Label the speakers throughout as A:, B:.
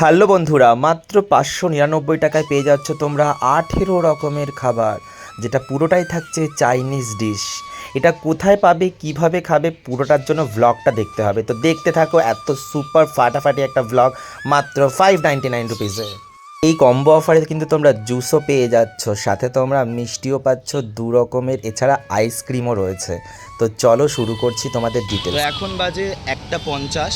A: Hello বন্ধুরা, মাত্র পাঁচশো নিরানব্বই টাকায় পেয়ে যাচ্ছ তোমরা আঠেরো রকমের খাবার, যেটা পুরোটাই থাকছে চাইনিজ ডিশ। এটা কোথায় পাবে, কীভাবে খাবে, পুরোটার জন্য ভ্লগটা দেখতে হবে। তো দেখতে থাকো, এত সুপার ফাটাফাটি একটা ভ্লগ মাত্র ফাইভ নাইনটি নাইন রুপিসে এই কম্বো অফারে কিন্তু তোমরা জুসও পেয়ে যাচ্ছ, সাথে তোমরা মিষ্টিও পাচ্ছ, দু রকমের, এছাড়া আইসক্রিমও রয়েছে। তো চলো শুরু করছি তোমাদের ডিটেল
B: এখন বাজে একটা পঞ্চাশ,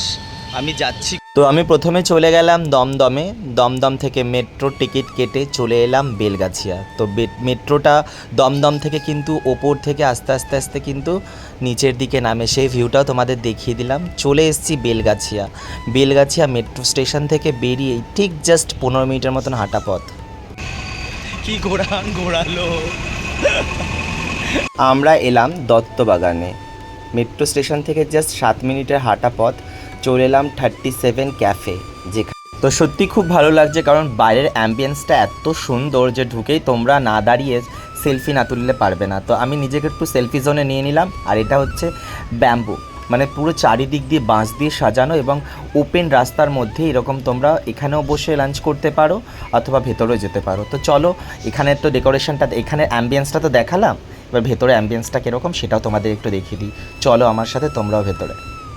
B: আমি যাচ্ছি
A: তো আমি প্রথমে চলে গেলাম দমদমে। দমদম থেকে মেট্রো টিকিট কেটে চলে এলাম বেলগাছিয়া। তো মেট্রোটা দমদম থেকে কিন্তু ওপর থেকে আস্তে আস্তে আস্তে কিন্তু নিচের দিকে নামে। সেই ভিউটাও তোমাদের দেখিয়ে দিলাম। চলে এসেছি বেলগাছিয়া। বেলগাছিয়া মেট্রো স্টেশন থেকে বেরিয়েই ঠিক জাস্ট পনেরো মিনিটের মতন হাঁটা পথ।
B: কি ঘোরান ঘোরালো?
A: আমরা এলাম দত্তবাগানে মেট্রো স্টেশন থেকে জাস্ট সাত মিনিটের হাঁটা পথ। চলে এলাম থার্টি সেভেন ক্যাফে যেখানে তো সত্যি খুব ভালো লাগছে কারণ বাইরের অ্যাম্বিয়েন্সটা এত সুন্দর যে ঢুকেই তোমরা না দাঁড়িয়ে সেলফি না তুললে পারবে না। তো আমি নিজেকে একটু সেলফি জোনে নিয়ে নিলাম, আর এটা হচ্ছে ব্যাম্বু মানে পুরো চারিদিক দিয়ে বাঁশ দিয়ে সাজানো এবং ওপেন রাস্তার মধ্যে এরকম তোমরা এখানেও বসে লাঞ্চ করতে পারো অথবা ভেতরেও যেতে পারো। তো চলো, এখানে তো ডেকোরেশনটা এখানে অ্যাম্বিয়েন্সটা তো দেখালাম, এবার ভেতরে অ্যাম্বিয়েন্সটা কীরকম সেটাও তোমাদের একটু দেখিয়ে দিই। চলো আমার সাথে, তোমরাও ভেতরে।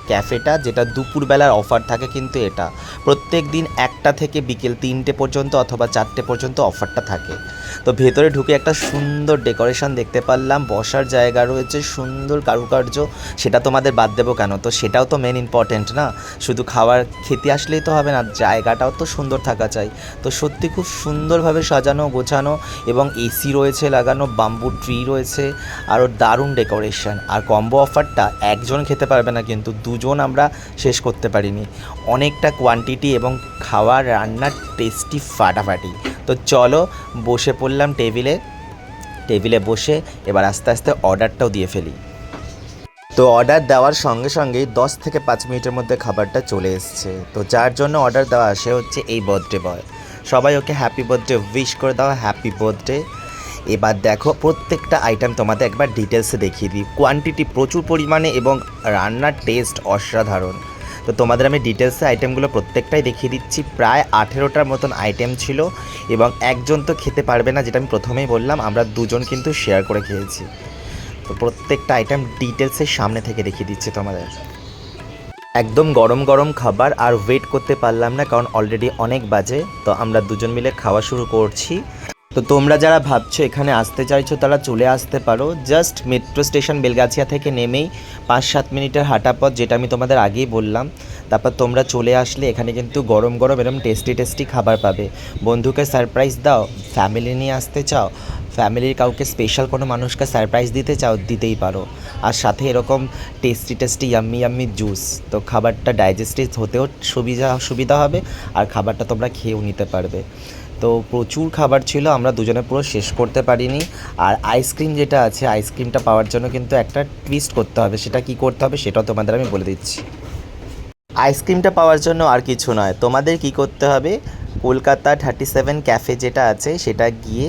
A: ক্যাফেটা যেটা দুপুরবেলার অফার থাকে কিন্তু এটা। প্রত্যেক দিন একটা থেকে বিকেল তিনটে পর্যন্ত অথবা চারটে পর্যন্ত অফারটা থাকে। তো ভেতরে ঢুকে একটা সুন্দর ডেকোরেশন দেখতে পারলাম, বসার জায়গা রয়েছে, সুন্দর কারুকার্য। সেটা তোমাদের বাদ দেবো কেন? তো সেটাও তো মেন ইম্পর্ট্যান্ট না? শুধু খাবার খেতে আসলেই তো হবে না, জায়গাটাও তো সুন্দর থাকা চাই। তো সত্যি খুব সুন্দরভাবে সাজানো, গোছানো এবং এসি রয়েছে লাগানো বাম্বু ট্রি রয়েছে, আরও দারুণ ডেকোরেশন। আর কম্বো অফারটা একজন খেতে পারবে না কিন্তু দুজন আমরা শেষ করতে পারিনি। অনেকটা কোয়ান্টিটি এবং খাওয়ার রান্নার টেস্টি ফাটাফাটি। তো চলো বসে পড়লাম টেবিলে টেবিলে বসে এবার আস্তে আস্তে অর্ডারটাও দিয়ে ফেলি। তো অর্ডার দেওয়ার সঙ্গে সঙ্গেই দশ থেকে পাঁচ মিনিটের মধ্যে খাবারটা চলে এসছে। তো যার জন্য অর্ডার দেওয়া সে হচ্ছে এই বার্থডে বয় সবাই ওকে হ্যাপি বার্থডে উইশ করে দাও। হ্যাপি বার্থডে এবার দেখো, প্রত্যেকটা আইটেম তোমাদের একবার ডিটেলসে দেখিয়ে দিই। কোয়ান্টিটি প্রচুর পরিমাণে এবং রান্নার টেস্ট অসাধারণ। তো তোমাদের আমি ডিটেলসে আইটেমগুলো প্রত্যেকটাই দেখিয়ে দিচ্ছি। প্রায় আঠেরোটার মতন আইটেম ছিল এবং একজন তো খেতে পারবে না, যেটা আমি প্রথমেই বললাম, আমরা দুজন কিন্তু শেয়ার করে খেয়েছি। তো প্রত্যেকটা আইটেম ডিটেলসের সামনে থেকে দেখিয়ে দিচ্ছি তোমাদের। একদম গরম গরম খাবার, আর ওয়েট করতে পারলাম না, কারণ অলরেডি অনেক বাজে। তো আমরা দুজন মিলে খাওয়া শুরু করছি। তো তোমরা যারা ভাবছ এখানে আসতে চাইছো, তারা চলে আসতে পারো। জাস্ট মেট্রো স্টেশন বেলগাছিয়া থেকে নেমেই পাঁচ সাত মিনিটের হাঁটা পথ, যেটা আমি তোমাদের আগেই বললাম। তারপর তোমরা চলে আসলে এখানে কিন্তু গরম গরম এরকম টেস্টি টেস্টি খাবার পাবে। বন্ধুকে সারপ্রাইজ দাও ফ্যামিলি নিয়ে আসতে চাও ফ্যামিলির কাউকে স্পেশাল কোনো মানুষকে সারপ্রাইজ দিতে চাও, দিতেই পারো। আর সাথে এরকম tasty tasty yummy yummy juice তো খাবারটা ডাইজেস্টিভ হতেও সুবিধা সুবিধা হবে, আর খাবারটা তোমরা খেয়েও নিতে পারবে। তো প্রচুর খাবার ছিল, আমরা দুজনে পুরো শেষ করতে পারিনি। আর আইসক্রিম যেটা আছে, আইসক্রিমটা পাওয়ার জন্য কিন্তু একটা টুইস্ট করতে হবে, সেটা কি করতে হবে সেটাও তোমাদের আমি বলে দিচ্ছি। আইসক্রিমটা পাওয়ার জন্য আর কিছু নয়, তোমাদের কি করতে হবে? কলকাতা থার্টি সেভেন ক্যাফে যেটা আছে, সেটা গিয়ে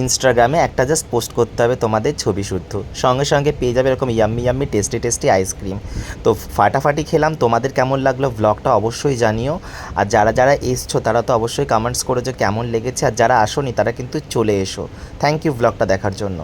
A: ইনস্টাগ্রামে একটা জাস্ট পোস্ট করতে হবে তোমাদের ছবি শুদ্ধ। সঙ্গে সঙ্গে পেয়ে যাবে এরকম yummy yummy tasty tasty ice cream তো ফাটাফাটি খেলাম, তোমাদের কেমন লাগল ব্লগটা অবশ্যই জানিও। আর যারা যারা এসছো, তারা তো অবশ্যই কমেন্টস করেছ কেমন লেগেছে। আর যারা আসোনি, তারা কিন্তু চলে এসো। থ্যাংক ইউ ব্লগটা দেখার জন্য।